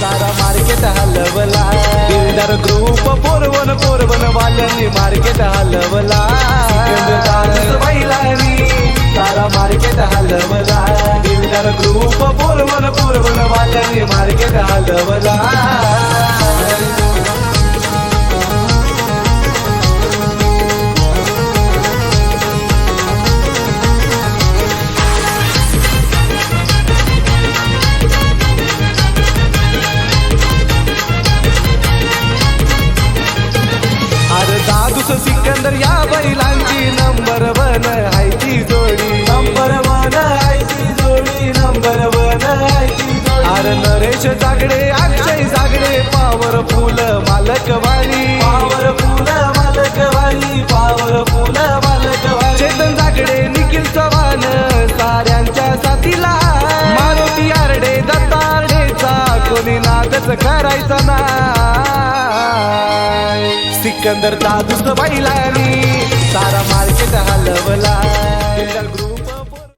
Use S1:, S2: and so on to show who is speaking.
S1: सारा market हलवला. Builder group पोरवन पोरवन वाल्यांनी मार्केट हलवला. सारा मार्केट हलवला. बिल्डर ग्रुप पोरवन पोरवन वाल्यांनी मार्केट हलवला. बैलांची नंबर वन ती जोडी. नंबर वन ती जोडी नंबर वन जोडी. अरे नरेश जागडे अक्षय जागडे पावर फुल मालक वाली पावर फुल मालक वाली पावर फुल मालक वाली चेतन जागडे निखिल चव्हाण साऱ्यांच्या साथीला. मारुती आरडे दत्तारडेचा कोणी नादच करायचा सिकंदर दादूस बैलानी सारा मार्केट हाल